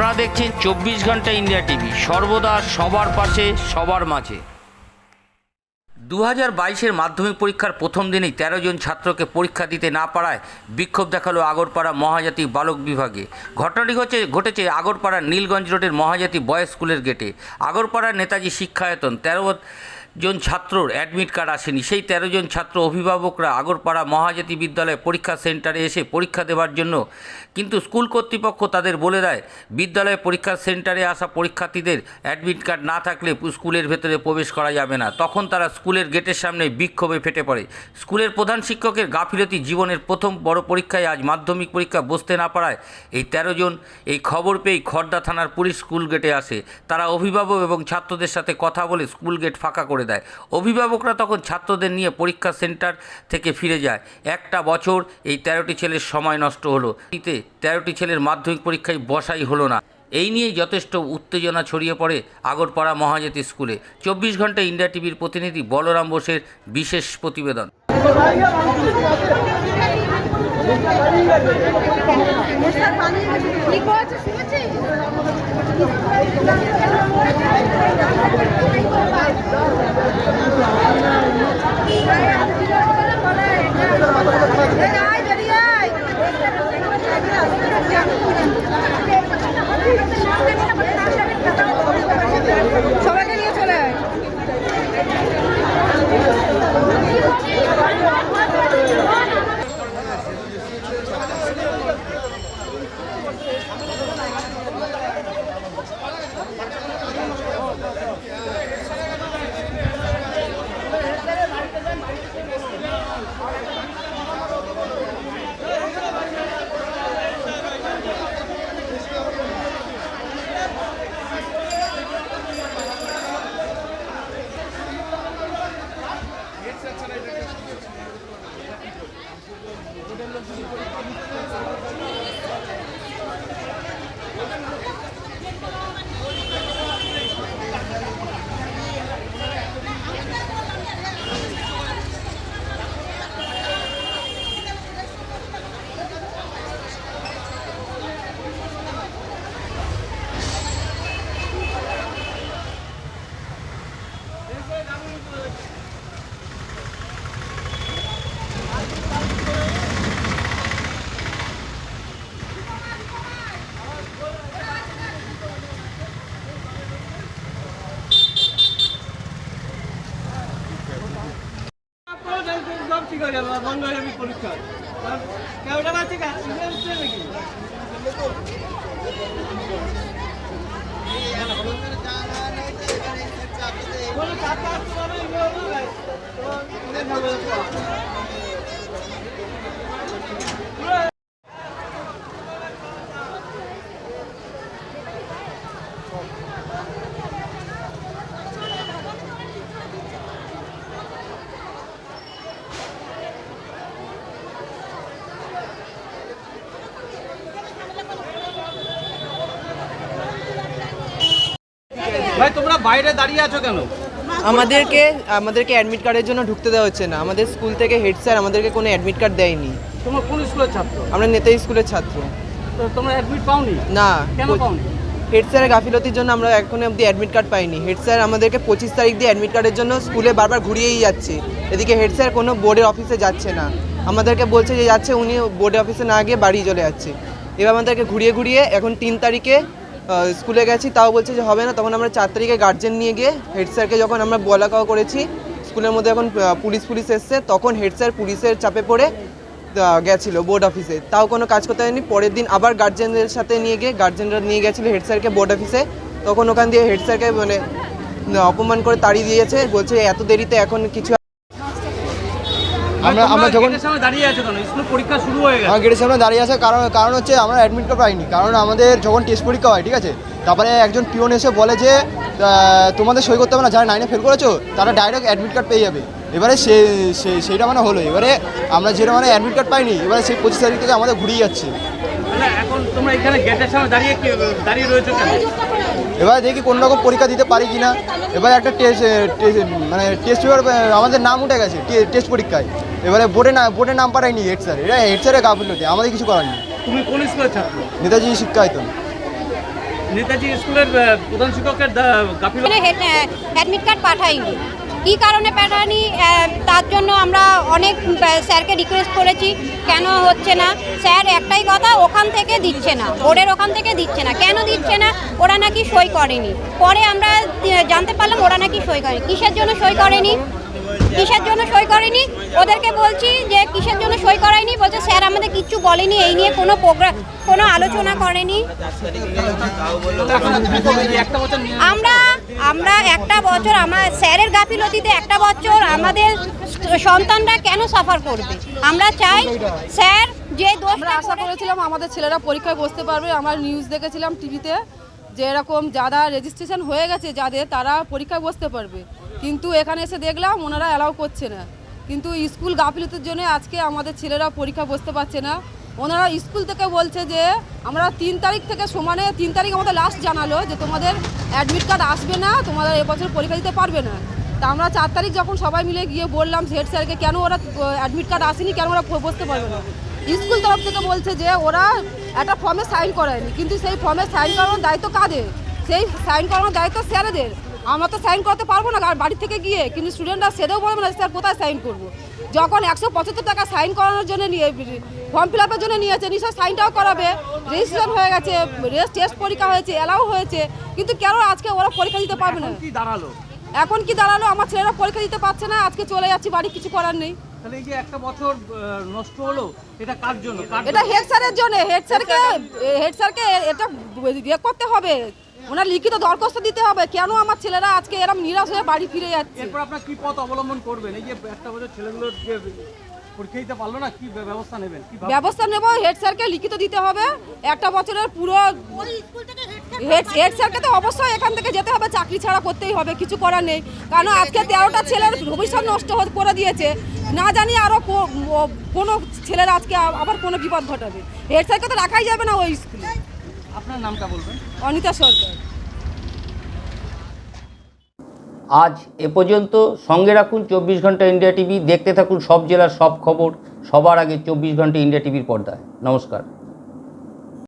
আপনারা দেখছেন চব্বিশ ঘণ্টা ইন্ডিয়া টিভি। সর্বদা সবার পাশে, সবার মাঝে। দু হাজার বাইশের মাধ্যমিক পরীক্ষার প্রথম দিনেই তেরো জন ছাত্রকে পরীক্ষা দিতে না পারায় বিক্ষোভ দেখাল আগরপাড়া মহাজাতি বালক বিভাগে। ঘটনাটি হচ্ছে, ঘটেছে আগরপাড়ার নীলগঞ্জ রোডের মহাজাতি বয়েজ স্কুলের গেটে। আগরপাড়ার নেতাজি শিক্ষায়তন তেরো জন ছাত্রর অ্যাডমিট কার্ড আসেনি। সেই তেরো জন ছাত্র অভিভাবকরা আগরপাড়া মহাজাতি বিদ্যালয় পরীক্ষা সেন্টারে এসে পরীক্ষা দেওয়ার জন্য কিন্তু স্কুল কর্তৃপক্ষ তাদের বলে দেয়, বিদ্যালয়ে পরীক্ষা সেন্টারে আসা পরীক্ষার্থীদের অ্যাডমিট কার্ড না থাকলে স্কুলের ভেতরে প্রবেশ করা যাবে না। তখন তারা স্কুলের গেটের সামনে বিক্ষোভে ফেটে পড়ে। স্কুলের প্রধান শিক্ষকের গাফিলতি জীবনের প্রথম বড় পরীক্ষায় আজ মাধ্যমিক পরীক্ষা বসতে না পারায় এই তেরো জন এই খবর পেয়েই খড়দা থানার পুলিশ স্কুল গেটে আসে। তারা অভিভাবক এবং ছাত্রদের সাথে কথা বলে স্কুল গেট ফাঁকা করে দেয়। অভিভাবকরা তখন ছাত্রদের নিয়ে পরীক্ষা সেন্টার থেকে ফিরে যায়। একটা বছর এই তেরোটি ছেলের সময় নষ্ট হলো। এতে তেরোটি ছেলের মাধ্যমিক পরীক্ষায় বসাই হলো না। এই নিয়েই যথেষ্ট উত্তেজনা ছড়িয়ে পড়ে আগরপাড়া মহাজাতি স্কুলে। চব্বিশ ঘণ্টা ইন্ডিয়া টিভির প্রতিনিধি বলরাম বোসের বিশেষ প্রতিবেদন। ঠিক ঠিক হয়ে গেল বন্ধ যাবে পরীক্ষা। কেউটা আছে নাকি? কোনো ভাই তোমরা বাইরে দাঁড়িয়ে আছো কেন? আমাদেরকে আমাদেরকে অ্যাডমিট কার্ডের জন্য ঢুকতে দেওয়া হচ্ছে না। আমাদের স্কুল থেকে হেড স্যার আমাদেরকে কোনো অ্যাডমিট কার্ড দেয়নি। তোমরা কোন স্কুলের ছাত্র? আমরা নেতাজি স্কুলের ছাত্র। তো তোমরা অ্যাডমিট পাওনি? না কেন পাওনি? হেড স্যারের গাফিলতির জন্য আমরা এখনও অবধি অ্যাডমিট কার্ড পাইনি। হেড স্যার আমাদেরকে পঁচিশ তারিখ দিয়ে অ্যাডমিট কার্ডের জন্য স্কুলে বারবার ঘুরিয়েই যাচ্ছে। এদিকে হেড স্যার কোনো বোর্ডের অফিসে যাচ্ছে না। আমাদেরকে বলছে যে যাচ্ছে উনি বোর্ডের অফিসে না গিয়ে বাড়ি চলে যাচ্ছে। এবার আমাদেরকে ঘুরিয়ে ঘুরিয়ে এখন তিন তারিখে স্কুলে গেছি, তাও বলছে যে হবে না। তখন আমরা চার তারিখে গার্জেন নিয়ে গিয়ে হেড স্যারকে যখন আমরা বলা কাও করেছি, স্কুলের মধ্যে এখন পুলিশ পুলিশ এসছে, তখন হেড স্যার পুলিশের চাপে পড়ে গেছিল বোর্ড অফিসে তাও কোনো কাজ করতে হয়নি। পরের দিন আবার গার্জেনদের সাথে নিয়ে গিয়ে গার্জেনরা নিয়ে গেছিল হেড স্যারকে বোর্ড অফিসে তখন ওখান দিয়ে হেড স্যারকে মানে অপমান করে তাড়িয়ে দিয়েছে। বলছে, এত দেরিতে এখন কিছু আমরা আমরা যখন গেটের সামনে দাঁড়িয়ে আছো কেন স্কুল পরীক্ষা শুরু হয়ে গেছে। আমার গেটের সামনে দাঁড়িয়ে আছে কারণ কারণ হচ্ছে আমরা অ্যাডমিট কার্ড পাইনি। কারণ আমাদের যখন টেস্ট পরীক্ষা হয় ঠিক আছে? তারপরে একজন পিওন এসে বলে যে তোমাদের সই করতে হবে না যারা নাইনে ফেল করেছ তারা ডাইরেক্ট অ্যাডমিট কার্ড পেয়ে যাবে। এবারে সে সেইটা মানে হলো। এবারে আমরা যেটা মানে অ্যাডমিট কার্ড পাইনি এবারে সেই পঁচিশ তারিখ থেকে আমাদের ঘুরিয়ে যাচ্ছে। এখন তোমরা এখানে গেটের সামনে দাঁড়িয়ে দাঁড়িয়ে রয়েছো কেন? এবারে দেখি কোনো রকম পরীক্ষা দিতে পারি কি না এবারে একটা টেস্ট মানে টেস্ট পেপার আমাদের নাম উঠে গেছে টেস্ট পরীক্ষায়। এবারে বোর্ডে না বোর্ডে নাম পাঠায়নি হেড স্যার এটা হেড স্যারের গাফিলতি আমাদের কিছু করার নেই। তুমি কোন স্কুলের ছাত্র? নেতাজি শিক্ষায়তন নেতাজি স্কুলের প্রধান শিক্ষকের গাফিলতি অ্যাডমিট কার্ড পাঠাইনি। কী কারণে পাঠানি তার জন্য আমরা অনেক স্যারকে রিকোয়েস্ট করেছি কেন হচ্ছে না? স্যার একটাই কথা ওখান থেকে দিচ্ছে না। বোর্ডের ওখান থেকে দিচ্ছে না। কেন দিচ্ছে না? ওরা নাকি সই করেনি। পরে আমরা জানতে পারলাম ওরা নাকি সই করেনি। কিসের জন্য সই করেনি? কিসের জন্য সই করেনি? ওদেরকে বলছি যে কিসের জন্য সই করায়নি? বলছে স্যার আমাদের কিচ্ছু বলেনি। এই নিয়ে কোনো প্রোগ্রাম কোনো আলোচনা করেনি। আমরা আমরা একটা বছর আমার স্যারের গাফিলতিতে একটা বছর আমাদের সন্তানরা কেন সাফার করবে? আমরা চাই স্যার যে দোষটা আশা করেছিলাম আমাদের ছেলেরা পরীক্ষায় বসতে পারবে। আমরা নিউজ দেখেছিলাম টিভিতে যে এরকম যারা রেজিস্ট্রেশন হয়ে গেছে যাদের তারা পরীক্ষায় বসতে পারবে। কিন্তু এখানে এসে দেখলাম ওনারা অ্যালাউ করছে না। কিন্তু স্কুল গাফিলতির জন্য আজকে আমাদের ছেলেরা পরীক্ষা বসতে পারছে না। ওনারা স্কুল থেকে বলছে যে, আমরা তিন তারিখ থেকে সমানে তিন তারিখ আমাদের লাস্ট জানালো যে, তোমাদের অ্যাডমিট কার্ড আসবে না, তোমাদের এবছর পরীক্ষা দিতে পারবে না। তা আমরা চার তারিখ যখন সবাই মিলে গিয়ে বললাম হেড স্যারকে কেন ওরা অ্যাডমিট কার্ড আসেনি, কেন ওরা বসতে পারবে না? স্কুল তরফ থেকে বলছে যে, ওরা একটা ফর্মে সাইন করায়নি। কিন্তু সেই ফর্মে সাইন করানোর দায়িত্ব কাদের? সেই সাইন করানোর দায়িত্ব স্যারেদের আমরা তো সাইন করতে পারব না কারণ বাড়ি থেকে গিয়ে কিন্তু স্টুডেন্টরা সেটাও বলবে না স্যার কোথায় সাইন করব? যখন একশো পঁচাত্তর টাকা সাইন করানোর জন্য নিয়ে ফর্ম ফিল আপের জন্য নিয়েছে নিশ্চয় সাইনটাও করাবে। রেজিস্ট্রেশন হয়ে গেছে রেস্ট টেস্ট পরীক্ষা হয়েছে অ্যালাউ হয়েছে কিন্তু কেন আজকে ওরা পরীক্ষা দিতে পারবে না? দাঁড়াল? এখন কি দাঁড়াল? আমার ছেলেরা পরীক্ষা দিতে পারছে না আজকে চলে যাচ্ছি বাড়ি কিছু করার নেই। তাহলে এই যে একটা বছর নষ্ট হলো এটা কার জন্য? এটা হেড স্যারের জন্য হেড স্যারকে হেড স্যারকে এটা করতে হবে। ওনার লিখিত দরখাস্ত দিতে হবে। কেন আমার ছেলেরা আজকে এরকম নিরাশ হয়ে বাড়ি ফিরে যাচ্ছে? এরপর আপনার কি পথ অবলম্বন করবেন? এই যে একটা বছর ছেলেগুলোর যে পরীক্ষা দিতে পারল না কি ব্যবস্থা নেবেন? কি ব্যবস্থা নেব হেড স্যারকে লিখিত দিতে হবে। একটা বছরের পুরো হেড হেড স্যারকে তো অবশ্যই এখান থেকে যেতে হবে চাকরি ছাড়া করতেই হবে কিছু করার নেই। কারণ আজকে তেরোটা ছেলের ভবিষ্যৎ নষ্ট করে দিয়েছে। না জানি আরও কোনো ছেলের আজকে আবার কোনো বিপদ ঘটাবে। হেড স্যারকে তো রাখাই যাবে না ওই স্কুলে। আপনার নামটা বলবেন? অনিতা সরকার। আজ এ পর্যন্ত সঙ্গে রাখুন চব্বিশ ঘণ্টা ইন্ডিয়া টিভি দেখতে থাকুন সব জেলার সব খবর সবার আগে চব্বিশ ঘণ্টা ইন্ডিয়া টিভির পর্দায়। নমস্কার।